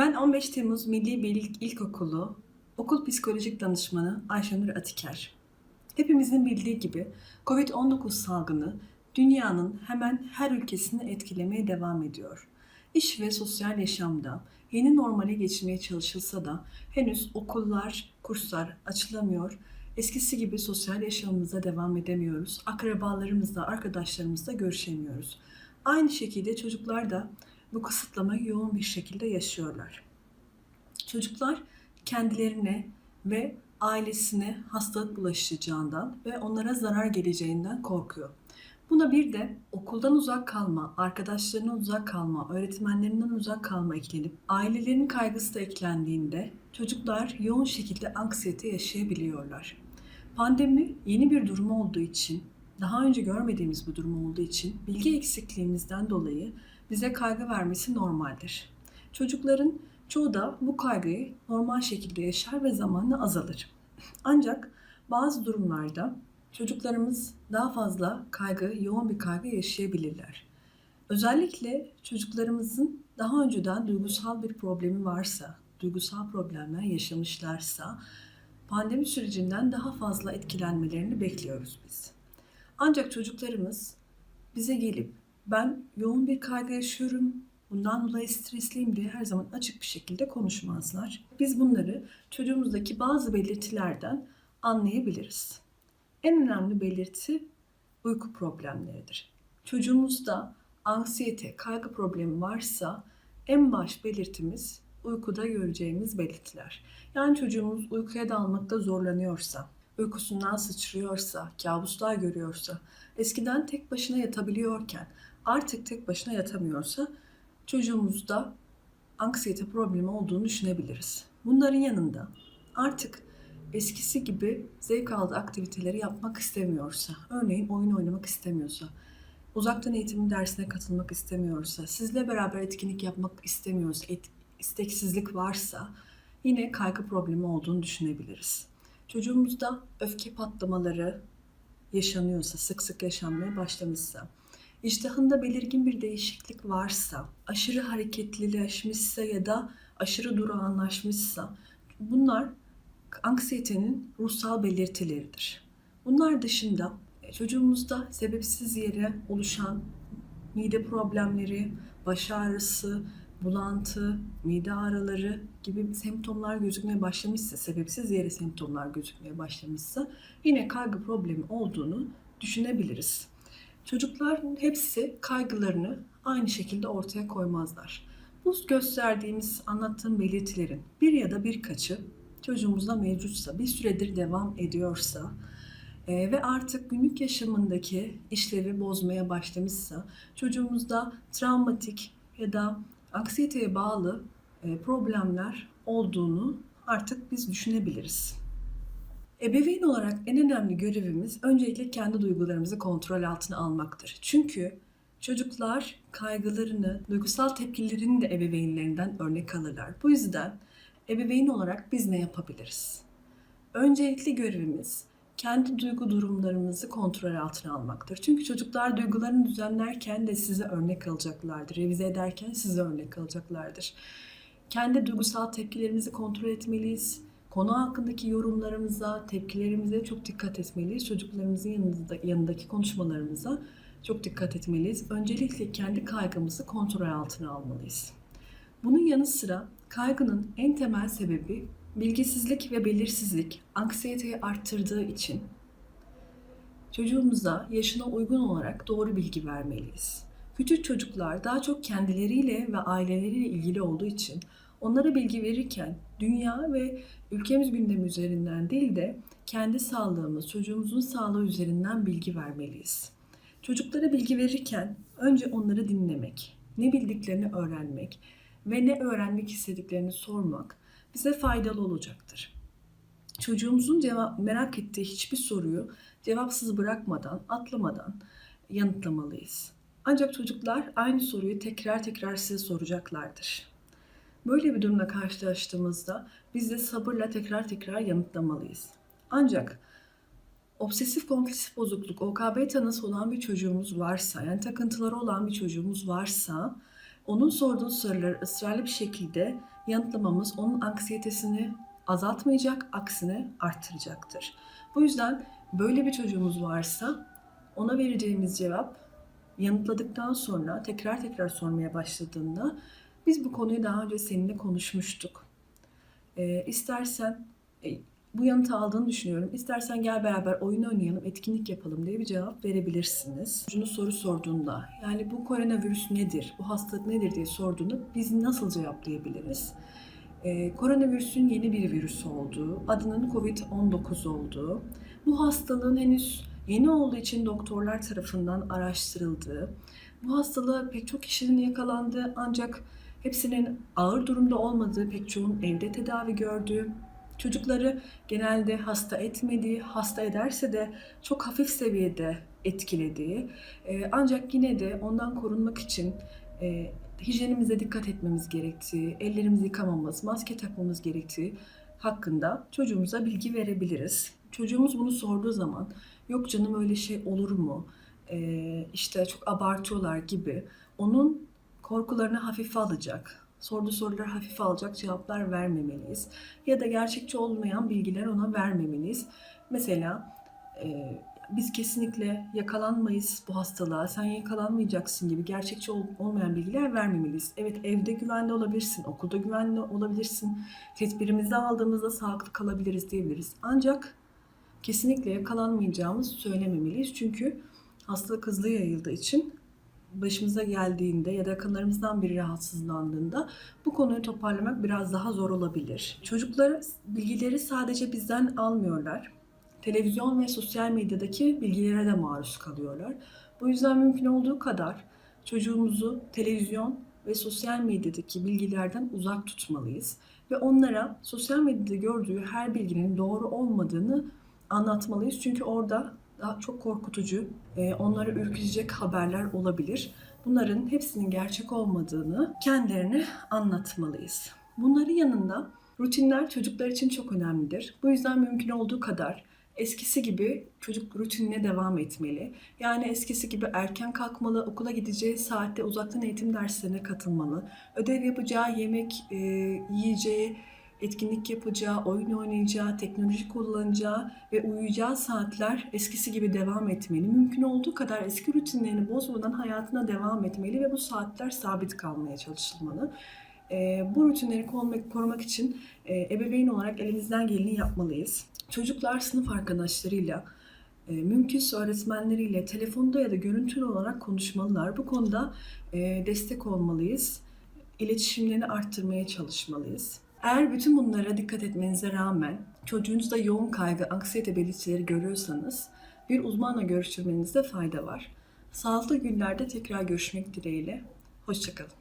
Ben 15 Temmuz Milli Birlik İlkokulu Okul Psikolojik Danışmanı Ayşenur Atiker. Hepimizin bildiği gibi COVID-19 salgını dünyanın hemen her ülkesini etkilemeye devam ediyor. İş ve sosyal yaşamda yeni normale geçmeye çalışılsa da henüz okullar, kurslar açılamıyor. Eskisi gibi sosyal yaşamımıza devam edemiyoruz. Akrabalarımızla, arkadaşlarımızla görüşemiyoruz. Aynı şekilde çocuklar da bu kısıtlamayı yoğun bir şekilde yaşıyorlar. Çocuklar kendilerine ve ailesine hastalık bulaşacağından ve onlara zarar geleceğinden korkuyor. Buna bir de okuldan uzak kalma, arkadaşlarından uzak kalma, öğretmenlerinden uzak kalma eklenip ailelerinin kaygısı da eklendiğinde çocuklar yoğun şekilde anksiyete yaşayabiliyorlar. Pandemi yeni bir durum olduğu için, daha önce görmediğimiz bir durum olduğu için bilgi eksikliğimizden dolayı bize kaygı vermesi normaldir. Çocukların çoğu da bu kaygıyı normal şekilde yaşar ve zamanla azalır. Ancak bazı durumlarda çocuklarımız daha fazla kaygı, yoğun bir kaygı yaşayabilirler. Özellikle çocuklarımızın daha önceden duygusal bir problemi varsa, duygusal problemler yaşamışlarsa pandemi sürecinden daha fazla etkilenmelerini bekliyoruz biz. Ancak çocuklarımız bize gelip ben yoğun bir kaygı yaşıyorum, bundan dolayı stresliyim diye her zaman açık bir şekilde konuşmazlar. Biz bunları çocuğumuzdaki bazı belirtilerden anlayabiliriz. En önemli belirti uyku problemleridir. Çocuğumuzda anksiyete, kaygı problemi varsa en baş belirtimiz uykuda göreceğimiz belirtiler. Yani çocuğumuz uykuya dalmakta zorlanıyorsa, uykusundan sıçrıyorsa, kabuslar görüyorsa, eskiden tek başına yatabiliyorken artık tek başına yatamıyorsa çocuğumuzda anksiyete problemi olduğunu düşünebiliriz. Bunların yanında artık eskisi gibi zevk aldığı aktiviteleri yapmak istemiyorsa, örneğin oyun oynamak istemiyorsa, uzaktan eğitim dersine katılmak istemiyorsa, sizle beraber etkinlik yapmak istemiyorsa, et, isteksizlik varsa yine kaygı problemi olduğunu düşünebiliriz. Çocuğumuzda öfke patlamaları yaşanıyorsa, sık sık yaşanmaya başlamışsa, iştahında belirgin bir değişiklik varsa, aşırı hareketlileşmişse ya da aşırı durağanlaşmışsa bunlar anksiyetenin ruhsal belirtileridir. Bunlar dışında e, çocuğumuzda sebepsiz yere oluşan mide problemleri, baş ağrısı, bulantı, mide ağrıları gibi semptomlar gözükmeye başlamışsa, sebepsiz yere semptomlar gözükmeye başlamışsa yine kaygı problemi olduğunu düşünebiliriz. Çocukların hepsi kaygılarını aynı şekilde ortaya koymazlar. Bu gösterdiğimiz, anlattığım belirtilerin bir ya da birkaçı çocuğumuzda mevcutsa, bir süredir devam ediyorsa e, ve artık günlük yaşamındaki işlevi bozmaya başlamışsa, çocuğumuzda travmatik ya da anksiyeteye bağlı e, problemler olduğunu artık biz düşünebiliriz. Ebeveyn olarak en önemli görevimiz öncelikle kendi duygularımızı kontrol altına almaktır. Çünkü çocuklar kaygılarını, duygusal tepkilerini de ebeveynlerinden örnek alırlar. Bu yüzden ebeveyn olarak biz ne yapabiliriz? Öncelikli görevimiz kendi duygu durumlarımızı kontrol altına almaktır. Çünkü çocuklar duygularını düzenlerken de size örnek alacaklardır. Revize ederken size örnek alacaklardır. Kendi duygusal tepkilerimizi kontrol etmeliyiz. Konu hakkındaki yorumlarımıza, tepkilerimize çok dikkat etmeliyiz. Çocuklarımızın yanında, yanındaki konuşmalarımıza çok dikkat etmeliyiz. Öncelikle kendi kaygımızı kontrol altına almalıyız. Bunun yanı sıra kaygının en temel sebebi bilgisizlik ve belirsizlik anksiyeteyi arttırdığı için çocuğumuza yaşına uygun olarak doğru bilgi vermeliyiz. Küçük çocuklar daha çok kendileriyle ve aileleriyle ilgili olduğu için onlara bilgi verirken dünya ve ülkemiz gündemi üzerinden değil de kendi sağlığımız, çocuğumuzun sağlığı üzerinden bilgi vermeliyiz. Çocuklara bilgi verirken önce onları dinlemek, ne bildiklerini öğrenmek ve ne öğrenmek istediklerini sormak bize faydalı olacaktır. Çocuğumuzun cevap, merak ettiği hiçbir soruyu cevapsız bırakmadan, atlamadan yanıtlamalıyız. Ancak çocuklar aynı soruyu tekrar tekrar size soracaklardır. Böyle bir durumla karşılaştığımızda biz de sabırla tekrar tekrar yanıtlamalıyız. Ancak obsesif kompulsif bozukluk, OKB tanısı olan bir çocuğumuz varsa, yani takıntıları olan bir çocuğumuz varsa onun sorduğu soruları ısrarlı bir şekilde yanıtlamamız onun anksiyetesini azaltmayacak, aksine arttıracaktır. Bu yüzden böyle bir çocuğumuz varsa ona vereceğimiz cevap yanıtladıktan sonra tekrar tekrar sormaya başladığında biz bu konuyu daha önce seninle konuşmuştuk. Ee, istersen e, bu yanıtı aldığını düşünüyorum. İstersen gel beraber oyun oynayalım, etkinlik yapalım diye bir cevap verebilirsiniz. Şunu soru sorduğunda, yani bu koronavirüs nedir, bu hastalık nedir diye sorduğunda biz nasıl cevaplayabiliriz? Ee, koronavirüsün yeni bir virüs olduğu, adının COVID-19 olduğu, bu hastalığın henüz yeni olduğu için doktorlar tarafından araştırıldığı, bu hastalığa pek çok kişinin yakalandığı ancak hepsinin ağır durumda olmadığı, pek çoğun evde tedavi gördüğü, çocukları genelde hasta etmediği, hasta ederse de çok hafif seviyede etkilediği, e, ancak yine de ondan korunmak için e, hijyenimize dikkat etmemiz gerektiği, ellerimizi yıkamamız, maske takmamız gerektiği hakkında çocuğumuza bilgi verebiliriz. Çocuğumuz bunu sorduğu zaman yok canım öyle şey olur mu? Ee, işte çok abartıyorlar gibi onun korkularını hafife alacak, sorduğu soruları hafife alacak cevaplar vermemeliyiz. Ya da gerçekçi olmayan bilgiler ona vermemeliyiz. Mesela e, biz kesinlikle yakalanmayız bu hastalığa, sen yakalanmayacaksın gibi gerçekçi ol- olmayan bilgiler vermemeliyiz. Evet evde güvenli olabilirsin, okulda güvenli olabilirsin, tedbirimizi aldığımızda sağlıklı kalabiliriz diyebiliriz. Ancak kesinlikle yakalanmayacağımızı söylememeliyiz. Çünkü hastalık hızlı yayıldığı için başımıza geldiğinde ya da yakınlarımızdan biri rahatsızlandığında bu konuyu toparlamak biraz daha zor olabilir. Çocuklar bilgileri sadece bizden almıyorlar. Televizyon ve sosyal medyadaki bilgilere de maruz kalıyorlar. Bu yüzden mümkün olduğu kadar çocuğumuzu televizyon ve sosyal medyadaki bilgilerden uzak tutmalıyız ve onlara sosyal medyada gördüğü her bilginin doğru olmadığını anlatmalıyız. Çünkü orada daha çok korkutucu, e, onları ürkütecek haberler olabilir. Bunların hepsinin gerçek olmadığını kendilerine anlatmalıyız. Bunların yanında rutinler çocuklar için çok önemlidir. Bu yüzden mümkün olduğu kadar eskisi gibi çocuk rutinine devam etmeli. Yani eskisi gibi erken kalkmalı, okula gideceği saatte uzaktan eğitim derslerine katılmalı. Ödev yapacağı, yemek e, yiyeceği, etkinlik yapacağı, oyun oynayacağı, teknoloji kullanacağı ve uyuyacağı saatler eskisi gibi devam etmeli. Mümkün olduğu kadar eski rutinlerini bozmadan hayatına devam etmeli ve bu saatler sabit kalmaya çalışılmalı. Ee, bu rutinleri korumak, korumak için e, ebeveyn olarak elimizden geleni yapmalıyız. Çocuklar sınıf arkadaşlarıyla, e, mümkünse öğretmenleriyle telefonda ya da görüntülü olarak konuşmalılar. Bu konuda e, destek olmalıyız. İletişimlerini arttırmaya çalışmalıyız. Eğer bütün bunlara dikkat etmenize rağmen çocuğunuzda yoğun kaygı, anksiyete belirtileri görüyorsanız bir uzmanla görüştürmenizde fayda var. Sağlıklı günlerde tekrar görüşmek dileğiyle. Hoşçakalın.